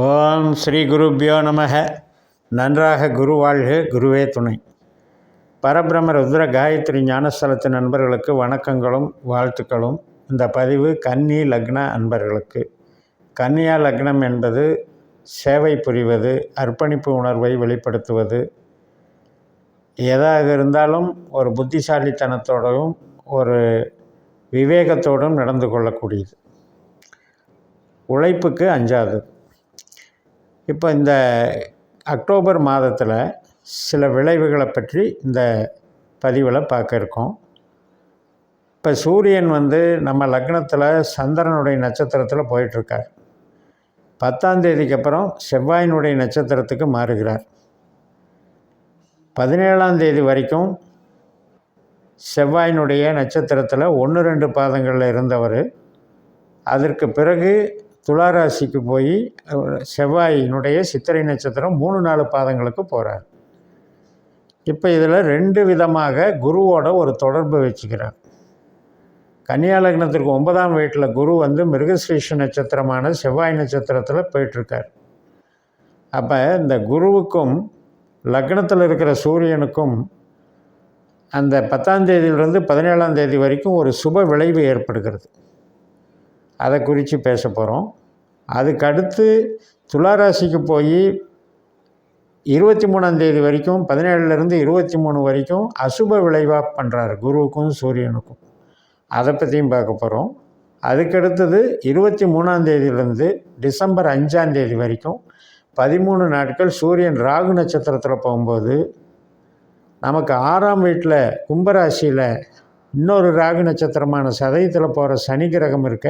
ஓம் ஸ்ரீ குருப்பியோ நமக. நன்றாக குருவாழ்க குருவே துணை. பரபிரம ருத்ர காயத்ரி ஞானஸ்தலத்து நண்பர்களுக்கு வணக்கங்களும் வாழ்த்துக்களும். இந்த பதிவு கன்னி லக்ன அன்பர்களுக்கு. கன்னியா லக்னம் என்பது சேவை புரிவது அர்ப்பணிப்பு உணர்வை வெளிப்படுத்துவது. எதாக இருந்தாலும் ஒரு புத்திசாலித்தனத்தோடும் ஒரு விவேகத்தோடும் நடந்து கொள்ளக்கூடியது. உழைப்புக்கு அஞ்சாது. இப்போ இந்த அக்டோபர் மாதத்தில் சில விளைவுகளை பற்றி இந்த பதிவில் பார்க்க இருக்கோம். இப்போ சூரியன் வந்து நம்ம லக்னத்தில் சந்திரனுடைய நட்சத்திரத்தில் போயிட்டுருக்கார். பத்தாம் தேதிக்கு அப்புறம் செவ்வாயினுடைய நட்சத்திரத்துக்கு மாறுகிறார். பதினேழாம் தேதி வரைக்கும் செவ்வாயினுடைய நட்சத்திரத்தில் ஒன்று ரெண்டு பாதங்களில் இருந்தவர். அதற்கு பிறகு துளாராசிக்கு போய் செவ்வாயினுடைய சித்திரை நட்சத்திரம் மூணு நாலு பாதங்களுக்கு போகிறார் இப்போ இதில் ரெண்டு விதமாக குருவோட ஒரு தொடர்பு வச்சுக்கிறார். கன்னியா லக்னத்திற்கு ஒன்பதாம் வீட்டில் குரு வந்து மிருகஸ்ரீஷ நட்சத்திரமான செவ்வாய் நட்சத்திரத்தில் போயிட்டுருக்கார். அப்போ இந்த குருவுக்கும் லக்னத்தில் இருக்கிற சூரியனுக்கும் அந்த பத்தாம் தேதியிலிருந்து பதினேழாம் தேதி வரைக்கும் ஒரு சுப விளைவு ஏற்படுகிறது. அதை குறித்து பேச போகிறோம் அதுக்கடுத்து துளாராசிக்கு போய் இருபத்தி மூணாந்தேதி வரைக்கும் பதினேழுலேருந்து இருபத்தி மூணு வரைக்கும் அசுப விளைவாக பண்ணுறாரு குருவுக்கும் சூரியனுக்கும். அதை பற்றியும் பார்க்க போகிறோம் அதுக்கடுத்தது இருபத்தி மூணாந்தேதியிலேருந்து டிசம்பர் அஞ்சாந்தேதி வரைக்கும் பதிமூணு நாட்கள் சூரியன் ராகு நட்சத்திரத்தில் போகும்போது நமக்கு ஆறாம் வீட்டில் கும்பராசியில் இன்னொரு ராகு நட்சத்திரமான சதயத்தில் போகிற சனி கிரகம் இருக்க.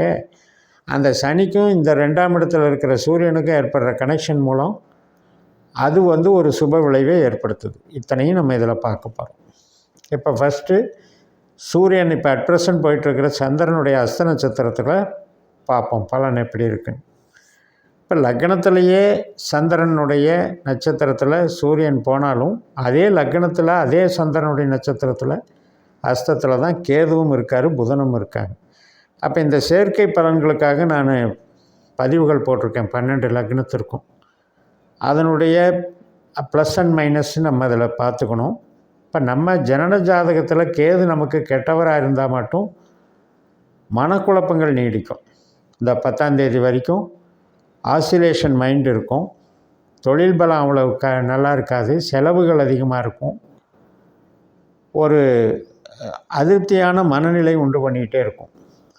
அந்த சனிக்கும் இந்த ரெண்டாம் இடத்துல இருக்கிற சூரியனுக்கும் ஏற்படுற கனெக்ஷன் மூலம் அது வந்து ஒரு சுப விளைவை ஏற்படுத்துது. இத்தனையும் நம்ம இதில் பார்க்க போகிறோம் இப்போ ஃபஸ்ட்டு சூரியன் இப்போ அட் ப்ரெசன்ட் போயிட்டுருக்கிற சந்திரனுடைய அஸ்த நட்சத்திரத்தில் பார்ப்போம். பலன் எப்படி இருக்குன்னு. இப்போ லக்னத்திலேயே சந்திரனுடைய நட்சத்திரத்தில் சூரியன் போனாலும் அதே லக்னத்தில் அதே சந்திரனுடைய நட்சத்திரத்தில் அஸ்தத்தில் தான் கேதுவும் இருக்கார் புதனும் இருக்காங்க. அப்போ இந்த செயற்கை பலன்களுக்காக நான் பதிவுகள் போட்டிருக்கேன் பன்னெண்டு லக்னத்திற்கும். அதனுடைய ப்ளஸ் அண்ட் மைனஸ் நம்ம அதில் பார்த்துக்கணும். இப்போ நம்ம ஜனன ஜாதகத்தில் கேது நமக்கு கெட்டவராக இருந்தால் மட்டும் மனக்குழப்பங்கள் நீடிக்கும். இந்த பத்தாந்தேதி வரைக்கும் ஆசிலேஷன் மைண்ட் இருக்கும். தொழில் பலம் அவ்வளோ க நல்லா இருக்காது. செலவுகள் அதிகமாக இருக்கும். ஒரு அதிருப்தியான மனநிலை உண்டு பண்ணிக்கிட்டே இருக்கும்.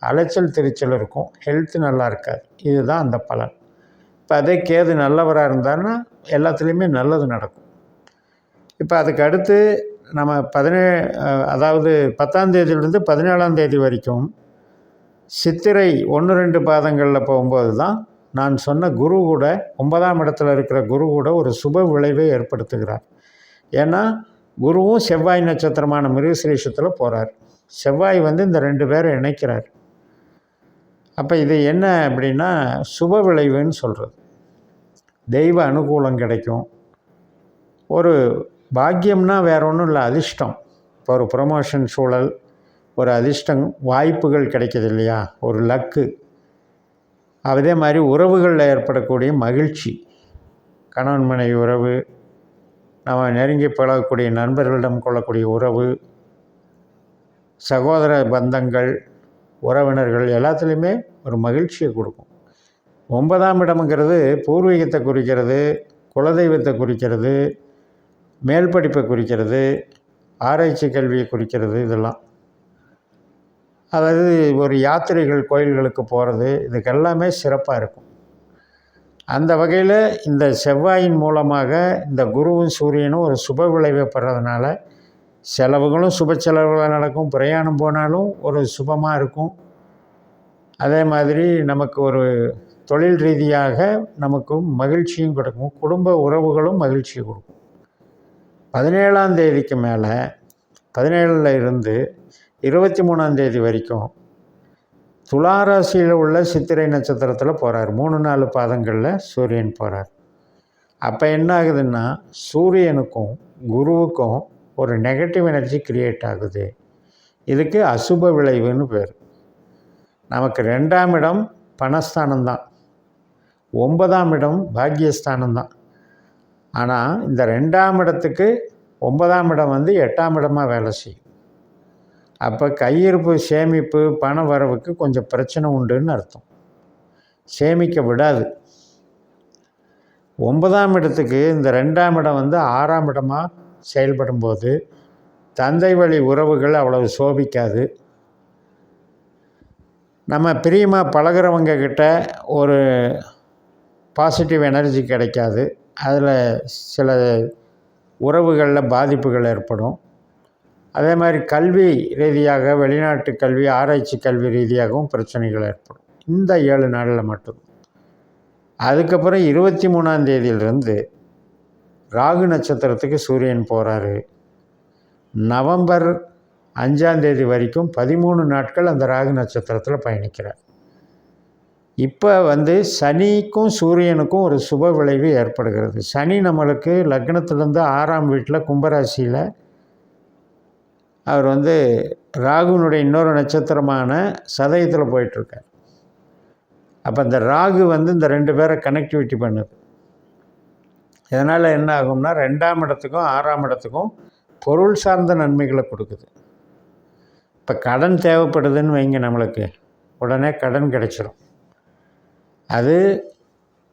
அலைச்சல் திருச்சல் இருக்கும். ஹெல்த்து நல்லா இருக்காது. இதுதான் அந்த பலன். இப்போ அதே கேது நல்லவராக இருந்தாருன்னா எல்லாத்துலேயுமே நல்லது நடக்கும். இப்போ அதுக்கு அடுத்து நம்ம பதினே அதாவது பத்தாம் தேதியிலேருந்து பதினேழாம் தேதி வரைக்கும் சித்திரை ஒன்று ரெண்டு பாதங்களில் போகும்போது தான் நான் சொன்ன குரு கூட ஒன்பதாம் இடத்துல இருக்கிற குரு கூட ஒரு சுப விளைவை ஏற்படுத்துகிறார். ஏன்னா குருவும் செவ்வாய் நட்சத்திரமான மிருகசிரேஷத்தில் போகிறார் செவ்வாய் வந்து இந்த ரெண்டு பேரை இணைக்கிறார். அப்போ இது என்ன அப்படின்னா சுப விளைவுன்னு சொல்கிறது தெய்வ அனுகூலம் கிடைக்கும். ஒரு பாக்கியம்னா வேற ஒன்றும் இல்லை அதிர்ஷ்டம். இப்போ ஒரு ப்ரொமோஷன் சூழல் ஒரு அதிர்ஷ்டம் வாய்ப்புகள் கிடைக்கிது இல்லையா? ஒரு லக்கு. அதே மாதிரி உறவுகளில் ஏற்படக்கூடிய மகிழ்ச்சி. கணவன் மனைவி உறவு நம்ம நெருங்கி பழகக்கூடிய நண்பர்களிடம் கொள்ளக்கூடிய உறவு சகோதர பந்தங்கள் உறவினர்கள் எல்லாத்துலேயுமே ஒரு மகிழ்ச்சியை கொடுக்கும். ஒன்பதாம் இடம்ங்கிறது பூர்வீகத்தை குறிக்கிறது குலதெய்வத்தை குறிக்கிறது மேல் படிப்பை குறிக்கிறது ஆராய்ச்சி கல்வியை குறிக்கிறது இதெல்லாம். அதாவது ஒரு யாத்திரைகள் கோயில்களுக்கு போகிறது இதுக்கெல்லாமே சிறப்பாக இருக்கும். அந்த வகையில் இந்த செவ்வாயின் மூலமாக இந்த குருவும் சூரியனும் ஒரு சுப விளைவை பெறதுனால செலவுகளும் சுப செலவுகளாக நடக்கும். பிரயாணம் போனாலும் ஒரு சுபமாக இருக்கும். அதே மாதிரி நமக்கு ஒரு தொழில் ரீதியாக நமக்கும் மகிழ்ச்சியும் கொடுக்கும். குடும்ப உறவுகளும் மகிழ்ச்சியும் கொடுக்கும். பதினேழாம் தேதிக்கு மேலே பதினேழில் இருந்து இருபத்தி மூணாம் தேதி வரைக்கும் துளாராசியில் உள்ள சித்திரை நட்சத்திரத்தில் போகிறார் மூணு நாலு பாதங்களில் சூரியன் போகிறார் அப்போ என்ன ஆகுதுன்னா சூரியனுக்கும் குருவுக்கும் ஒரு நெகட்டிவ் எனர்ஜி க்ரியேட் ஆகுது. இதுக்கு அசுப விளைவுன்னு பேர். நமக்கு ரெண்டாம் இடம் பணஸ்தானம்தான் ஒன்பதாம் இடம் பாக்கியஸ்தானம் தான். ஆனால் இந்த ரெண்டாம் இடத்துக்கு ஒன்பதாம் இடம் வந்து எட்டாம் இடமாக வேலை செய்யும். அப்போ கையிருப்பு சேமிப்பு பண வரவுக்கு கொஞ்சம் பிரச்சனை உண்டுன்னு அர்த்தம். சேமிக்க விடாது. ஒன்பதாம் இடத்துக்கு இந்த ரெண்டாம் இடம் வந்து ஆறாம் இடமாக செயல்படும்போது தந்தை வழி உறவுகள் அவ்வளவு சோபிக்காது. நம்ம பிரியமாக பழகிறவங்க கிட்ட ஒரு பாசிட்டிவ் எனர்ஜி கிடைக்காது. அதில் சில உறவுகளில் பாதிப்புகள் ஏற்படும். அதே மாதிரி கல்வி ரீதியாக வெளிநாட்டு கல்வி ஆராய்ச்சி கல்வி ரீதியாகவும் பிரச்சனைகள் ஏற்படும். இந்த ஏழு நாளில் மட்டும். அதுக்கப்புறம் இருபத்தி மூணாம் தேதியிலிருந்து ராகு நட்சத்திரத்துக்கு சூரியன் போகிறாரு நவம்பர் அஞ்சாந்தேதி வரைக்கும் பதிமூணு நாட்கள் அந்த ராகு நட்சத்திரத்தில் பயணிக்கிறார். இப்போ வந்து சனிக்கும் சூரியனுக்கும் ஒரு சுப விளைவு ஏற்படுகிறது. சனி நம்மளுக்கு லக்னத்திலேருந்து ஆறாம் வீட்டில் கும்பராசியில் அவர் வந்து ராகுனுடைய இன்னொரு நட்சத்திரமான சதயத்தில் போயிட்டுருக்கார். அப்போ இந்த ராகு வந்து இந்த ரெண்டு பேரை கனெக்டிவிட்டி பண்ணுது. இதனால் என்ன ஆகும்னா ரெண்டாம் இடத்துக்கும் ஆறாம் இடத்துக்கும் பொருள் சார்ந்த நன்மைகளை கொடுக்குது. இப்போ கடன் தேவைப்படுதுன்னு வைங்க நம்மளுக்கு. உடனே கடன் கிடைச்சிடும் அது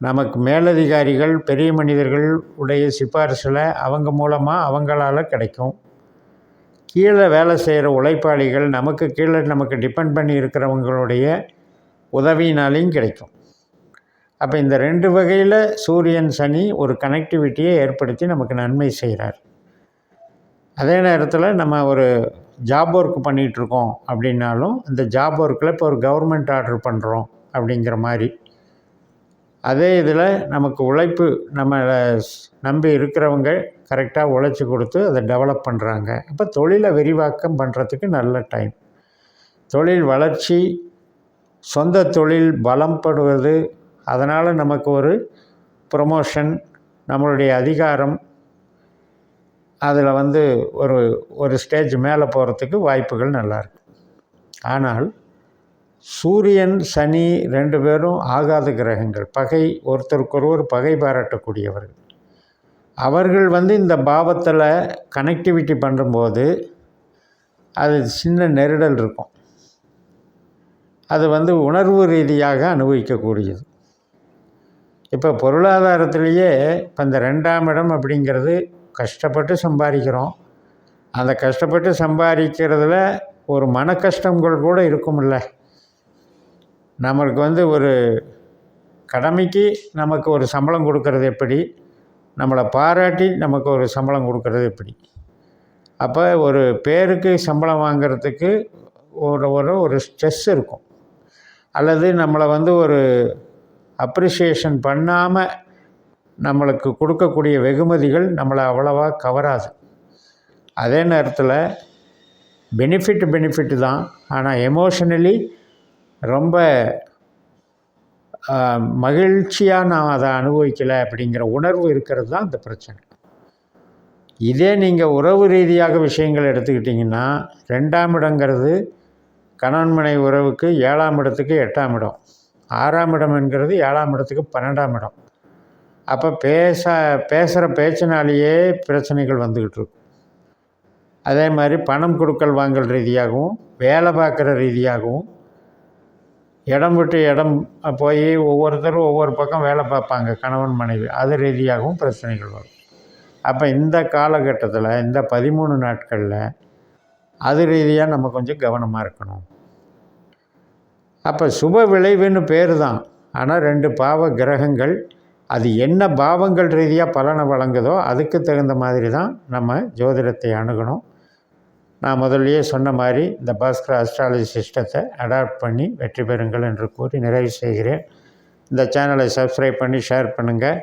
நமக்கு மேலதிகாரிகள் பெரிய மனிதர்கள் உடைய சிபாரிசில் அவங்க மூலமாக அவங்களால கிடைக்கும். கீழே வேலை செய்கிற உழைப்பாளிகள் நமக்கு கீழே நமக்கு டிபெண்ட் பண்ணி இருக்கிறவங்களுடைய உதவினாலையும் கிடைக்கும். அப்போ இந்த ரெண்டு வகையில் சூரியன் சனி ஒரு கனெக்டிவிட்டியை ஏற்படுத்தி நமக்கு நன்மை செய்கிறார். அதே நேரத்தில் நம்ம ஒரு ஜாப் ஒர்க் பண்ணிகிட்ருக்கோம் அப்படின்னாலும் இந்த ஜாப் ஒர்க்கில் இப்போ ஒரு கவர்மெண்ட் ஆர்டர் பண்ணுறோம் அப்படிங்கிற மாதிரி அதே இதில் நமக்கு உழைப்பு நம்ம நம்பி இருக்கிறவங்க கரெக்டாக உழைச்சி கொடுத்து அதை டெவலப் பண்ணுறாங்க அப்போ தொழிலை விரிவாக்கம் பண்ணுறதுக்கு நல்ல டைம் தொழில் வளர்ச்சி சொந்த தொழில் பலம்படுவது அதனால் நமக்கு ஒரு ப்ரொமோஷன் நம்மளுடைய அதிகாரம் அதில் வந்து ஒரு ஒரு ஸ்டேஜ் மேலே போகிறதுக்கு வாய்ப்புகள் நல்லாயிருக்கு ஆனால் சூரியன் சனி ரெண்டு பேரும் ஆகாத கிரகங்கள். பகை ஒருத்தருக்கொருவர் பகை பாராட்டக்கூடியவர்கள். அவர்கள் வந்து இந்த பாவத்தில் கனெக்டிவிட்டி பண்ணும்போது அது சின்ன நெருடல் இருக்கும். அது வந்து உணர்வு ரீதியாக அனுபவிக்கக்கூடியது. இப்போ பொருளாதாரத்திலேயே இப்போ இந்த ரெண்டாம் இடம் அப்படிங்கிறது கஷ்டப்பட்டு சம்பாதிக்கிறோம். அந்த கஷ்டப்பட்டு சம்பாதிக்கிறதுல ஒரு மன கஷ்டங்கள் கூட இருக்கும்ல. நம்மளுக்கு வந்து ஒரு கடமைக்கு நமக்கு ஒரு சம்பளம் கொடுக்கறது எப்படி? நம்மளை பாராட்டி நமக்கு ஒரு சம்பளம் கொடுக்கறது எப்படி? அப்போ ஒரு பேருக்கு சம்பளம் வாங்கிறதுக்கு ஒரு ஒரு ஒரு ஸ்ட்ரெஸ் இருக்கும். அல்லது நம்மளை வந்து ஒரு அப்ரிஷியேஷன் பண்ணாமல் நம்மளுக்கு கொடுக்கக்கூடிய வெகுமதிகள் நம்மளை அவ்வளவா கவராது. அதே நேரத்தில் பெனிஃபிட் பெனிஃபிட்டு தான். ஆனால் எமோஷனலி ரொம்ப மகிழ்ச்சியாக நான் அதை அனுபவிக்கலை அப்படிங்கிற உணர்வு இருக்கிறது தான் அந்த பிரச்சனை. இதே நீங்கள் உறவு ரீதியாக விஷயங்கள் எடுத்துக்கிட்டிங்கன்னா ரெண்டாம் இடங்கிறது கணவன்மனை உறவுக்கு ஏழாம் இடத்துக்கு எட்டாம் இடம். ஆறாம் இடம் என்கிறது ஏழாம் இடத்துக்கு பன்னெண்டாம் இடம். அப்போ பேச பேசுகிற பேச்சினாலேயே பிரச்சனைகள் வந்துக்கிட்டு இருக்கும். அதே மாதிரி பணம் கொடுக்கல் வாங்கல் ரீதியாகவும் வேலை பார்க்குற ரீதியாகவும் இடம் விட்டு இடம் போய் ஒவ்வொருத்தரும் ஒவ்வொரு பக்கம் வேலை பார்ப்பாங்க கணவன் மனைவி. அது ரீதியாகவும் பிரச்சனைகள் வரும். அப்போ இந்த காலகட்டத்தில் இந்த பதிமூணு நாட்களில் அது ரீதியாக நம்ம கொஞ்சம் கவனமாக இருக்கணும். அப்போ சுப விளைவுன்னு பேர் தான். ஆனால் ரெண்டு பாவ கிரகங்கள் அது என்ன பாவங்கள் ரீதியாக பலனை வழங்குதோ அதுக்கு தகுந்த மாதிரி தான் நம்ம ஜோதிடத்தை அணுகணும். நான் முதல்லையே சொன்ன மாதிரி இந்த பாஸ்கர் அஸ்ட்ராலஜி சிஸ்டத்தை அடாப்ட் பண்ணி வெற்றி பெறுங்கள் என்று கூறி நிறைவு செய்கிறேன். இந்த சேனலை சப்ஸ்கிரைப் பண்ணி ஷேர் பண்ணுங்கள்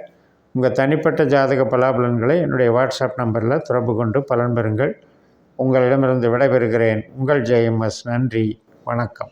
உங்கள் தனிப்பட்ட ஜாதக பலாபலன்களை என்னுடைய வாட்ஸ்அப் நம்பரில் தொடர்பு கொண்டு பலன் பெறுங்கள். உங்களிடமிருந்து விடைபெறுகிறேன். உங்கள் ஜெயம்எஸ். நன்றி. வணக்கம்.